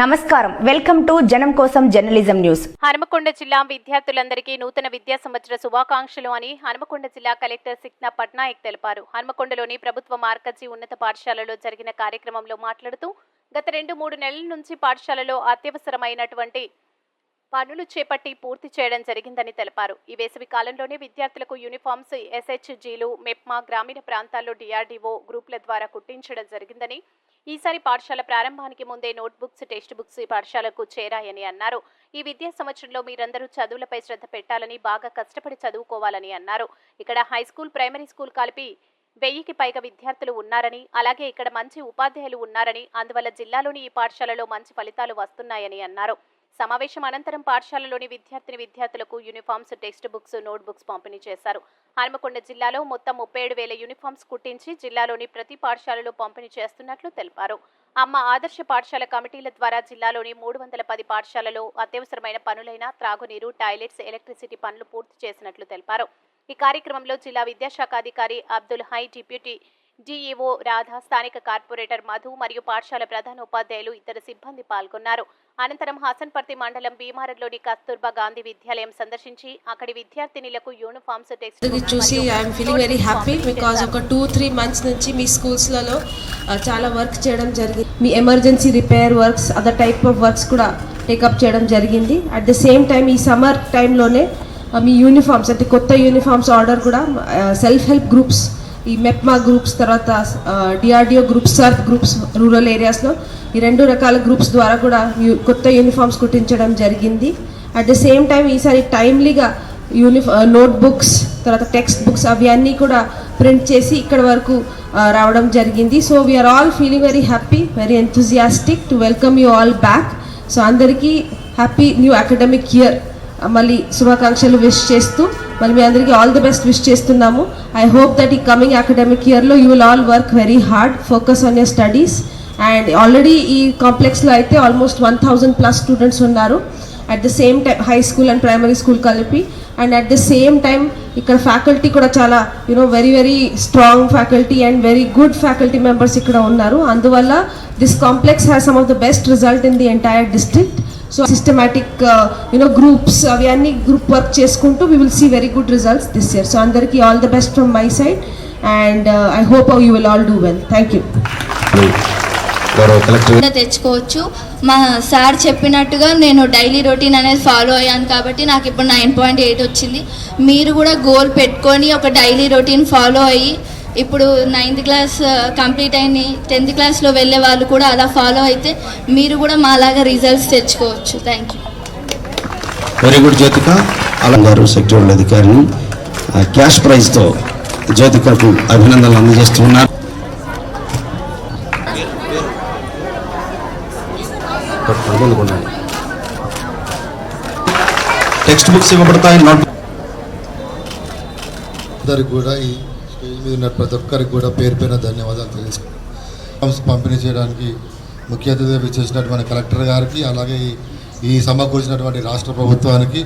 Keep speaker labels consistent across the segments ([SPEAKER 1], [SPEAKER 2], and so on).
[SPEAKER 1] నమస్కారం. Welcome to జనం కోసం జర్నలిజం న్యూస్.
[SPEAKER 2] హనుమకొండ జిల్లా విద్యార్థులందరికీ నూతన విద్యా సంవత్సర శుభాకాంక్షలు అని హనుమకొండ జిల్లా కలెక్టర్ సిక్నా పట్నాయక్ తెలిపారు. హనుమకొండలోని ప్రభుత్వ మార్కజీ ఉన్నత పాఠశాలలో జరిగిన కార్యక్రమంలో మాట్లాడుతూ గత రెండు మూడు నెలల నుంచి పాఠశాలలో అత్యవసరమైనటువంటి పనులు చేపట్టి పూర్తి చేయడం జరిగిందని తెలిపారు. ఈ వేసవి కాలంలోనే విద్యార్థులకు యూనిఫామ్స్ ఎస్హెచ్జీలు మెప్మా గ్రామీణ ప్రాంతాల్లో డిఆర్డీఓ గ్రూపుల ద్వారా కుట్టించడం జరిగిందని ఈసారి పాఠశాల ప్రారంభానికి ముందే నోట్బుక్స్ టెక్స్ట్ బుక్స్ ఈ పాఠశాలకు చేరాయని అన్నారు. ఈ విద్యా సంవత్సరంలో మీరందరూ చదువులపై శ్రద్ధ పెట్టాలని బాగా కష్టపడి చదువుకోవాలని అన్నారు. ఇక్కడ హై స్కూల్ ప్రైమరీ స్కూల్ కలిపి వెయ్యికి పైగా విద్యార్థులు ఉన్నారని అలాగే ఇక్కడ మంచి ఉపాధ్యాయులు ఉన్నారని అందువల్ల జిల్లాలోని ఈ పాఠశాలలో మంచి ఫలితాలు వస్తున్నాయని అన్నారు. సమావేశం అనంతరం పాఠశాలలోని విద్యార్థిని విద్యార్థులకు uniforms text books note books పంపిణీ చేశారు. హనుమకొండ జిల్లాలో మొత్తం ముప్పై ఏడు వేల యూనిఫామ్స్ కుట్టించి జిల్లాలోని ప్రతి పాఠశాలలో పంపిణీ చేస్తున్నట్లు తెలిపారు. అమ్మ ఆదర్శ పాఠశాల కమిటీల ద్వారా జిల్లాలోని మూడు వందల పది పాఠశాలలో అత్యవసరమైన పనులైన త్రాగునీరు టాయిలెట్స్ ఎలక్ట్రిసిటీ పనులు పూర్తి చేసినట్లు తెలిపారు. ఈ కార్యక్రమంలో జిల్లా విద్యాశాఖ అధికారి అబ్దుల్ హై డిప్యూటీ డిఈఓ రాధా స్థానిక కార్పొరేటర్ మధు మరియు పాఠశాల ప్రధాన ఉపాధ్యాయులు ఇతర సిబ్బంది పాల్గొన్నారు. అనంతరం హాసన్పర్తి మండలం భీమారంలోని కస్తూర్బా గాంధీ విద్యాలయం సందర్శించి అక్కడి విద్యార్థినిలకు యూనిఫామ్స్ టెక్స్ట్
[SPEAKER 3] చూసి I'm feeling very happy because ఒక టూ త్రీ మంత్స్ నుంచి మీ స్కూల్స్లలో చాలా వర్క్ చేయడం జరిగింది. మీ emergency repair works other type of works కూడా టేకప్ చేయడం జరిగింది. అట్ ద సేమ్ టైం ఈ సమ్మర్ టైంలోనే మీ యూనిఫామ్స్ అంటే కొత్త యూనిఫామ్స్ ఆర్డర్ కూడా సెల్ఫ్ హెల్ప్ గ్రూప్స్ ఈ మెప్మా గ్రూప్స్ తర్వాత DRDO groups SERP groups rural ఏరియాస్లో ఈ రెండు రకాల గ్రూప్స్ ద్వారా కూడా కొత్త యూనిఫామ్స్ కుట్టించడం జరిగింది. అట్ ద సేమ్ టైం ఈసారి టైమ్లీగా యూనిఫా నోట్ బుక్స్ తర్వాత టెక్స్ట్ బుక్స్ అవి అన్నీ కూడా ప్రింట్ చేసి ఇక్కడ వరకు రావడం జరిగింది. So we are all feeling very happy very enthusiastic to welcome you all back so అందరికీ హ్యాపీ న్యూ అకాడమిక్ ఇయర్ మళ్ళీ శుభాకాంక్షలు విష్ చేస్తూ మళ్ళీ మీ అందరికీ ఆల్ ది బెస్ట్ విష్ చేస్తున్నాము. ఐ హోప్ దట్ ఈ కమింగ్ అకాడమిక్ ఇయర్లో you will all work very hard focus on your studies and already ఈ కాంప్లెక్స్లో అయితే almost one thousand plus students ఉన్నారు. At the same time high school and primary school కలిపి. And at the same time ఇక్కడ faculty కూడా చాలా you know very very strong faculty and very good faculty members ఇక్కడ ఉన్నారు. అందువల్ల this complex has some of the best result in the entire district so systematic you know groups అవి అన్ని group work చేసుకుంటూ we will see very good results this year so అందరికీ all the best from my side and I hope you will all do
[SPEAKER 4] well thank
[SPEAKER 5] you తెచ్చుకోవచ్చు. మా sir చెప్పినట్టుగా నేను daily routine అనేది follow అయ్యాను కాబట్టి నాకు ఇప్పుడు నైన్ పాయింట్ ఎయిట్ వచ్చింది. మీరు కూడా గోల్ పెట్టుకొని ఒక డైలీ రొటీన్ ఫాలో అయ్యి ఇప్పుడు నైన్త్ క్లాస్ కంప్లీట్ అయింది టెన్త్ క్లాస్లో వెళ్ళే వాళ్ళు కూడా అలా ఫాలో అయితే మీరు కూడా మాలాగా రిజల్ట్స్ తెచ్చుకోవచ్చు. Thank you
[SPEAKER 4] very good Jyothika Alam గారు సెక్టోరియల్ అధికారిని క్యాష్ ప్రైజ్తో జ్యోతికకు అభినందనలు అందజేస్తున్నారు. టెక్స్ట్ బుక్స్ ఇవ్వబడతాయి నోట్
[SPEAKER 6] అందరికి కూడా ఈ స్టేజ్ మీద ఉన్న ప్రతి ఒక్కరికి కూడా పేరు పైన ధన్యవాదాలు తెలుసుకుంటాం పంపిణీ చేయడానికి ముఖ్య అతిథిగా విచ్చేసినటువంటి కలెక్టర్ గారికి అలాగే ఈ- సమకూర్చినటువంటి రాష్ట్ర ప్రభుత్వానికి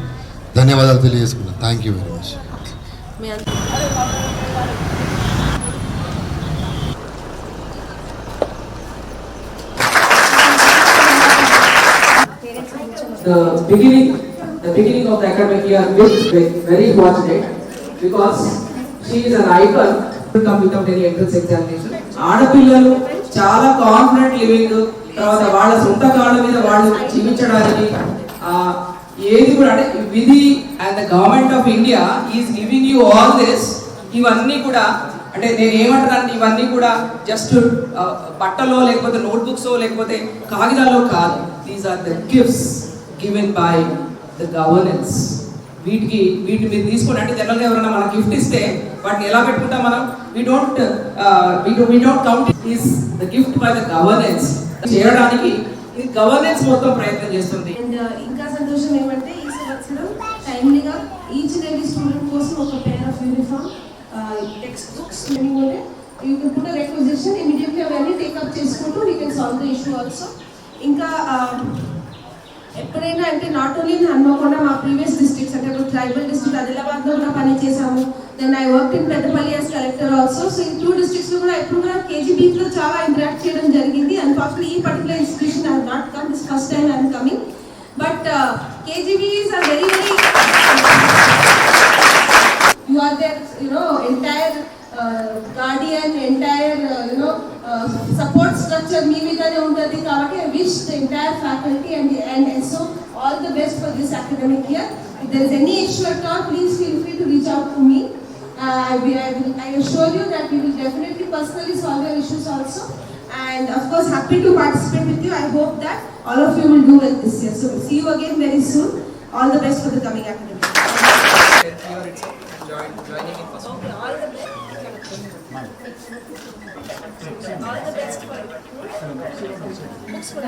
[SPEAKER 6] ధన్యవాదాలు తెలియజేసుకున్నాను thank you
[SPEAKER 3] very much.
[SPEAKER 7] The beginning, the beginning of the academic year with with very fortunate because she is an icon to any entrance examination ఆడపిల్లలు చాలా కాన్ఫిడెంట్ లివింగ్ తర్వాత వాళ్ళ సొంత కాళ్ళ మీద వాళ్ళు జీవించడానికి ఏది కూడా అంటే విధి and the government of India is giving you all this ఇవన్నీ కూడా అంటే నేను ఏమంటానంటే ఇవన్నీ కూడా జస్ట్ బట్టలో లేకపోతే నోట్బుక్స్ లేకపోతే కాగితాల్లో కాదు. These are the gifts given by the governance వీటికి వీటి మీరు తీసుకోండి. అంటే జనరల్గా ఎవరైనా మనకి గిఫ్ట్ ఇస్తే వాటిని ఎలా పెట్టుకుంటాం మనం? We don't we don't count is the gift by the governance చేయడానికి ఇది గవర్నెన్స్ మొత్తం ప్రయత్నం చేస్తుంది.
[SPEAKER 8] అండ్ ఇంకా సంతోషం ఏమంటే ఈ సంవత్సరం టైమ్లీగా ఈచ్ అండ్ ఎవ్రీ స్టూడెంట్ కోసం ఒక pair of uniform text books many you can put requisition immediately అవన్నీ టేకప్ చేసుకుంటూ you can solve the issue also ఇంకా ఎప్పుడైనా అంటే నాట్ ఓన్లీ హన్మకొండ మా ప్రీవియస్ డిస్ట్రిక్ట్స్ అంటే ఇప్పుడు ట్రైబల్ డిస్ట్రిక్ట్ ఆదిలాబాద్లో కూడా పని చేశాము. Then I work in Peddapalli as collector also so ఈ టూ డిస్ట్రిక్ట్స్లో కూడా ఎప్పుడు కూడా కేజీబీలో చాలా ఇంటరాక్ట్ చేయడం జరిగింది. అన్ఫార్చునేట్లీ ఈ particular institution I not come this
[SPEAKER 3] first time coming but But uh, KGBs very very మీ మీదనే ఉంటుంది కాబట్టి I wish the entire faculty and and SO all the best for this academic year. If there is any issue at all, please feel free to reach out to me. Uh, I will, I will, I assure you that we will definitely personally solve your issues also. And of course, happy to participate with you. I hope that all of you will do well this year. So see you again very soon. All the best for the coming academic year.
[SPEAKER 9] all the best for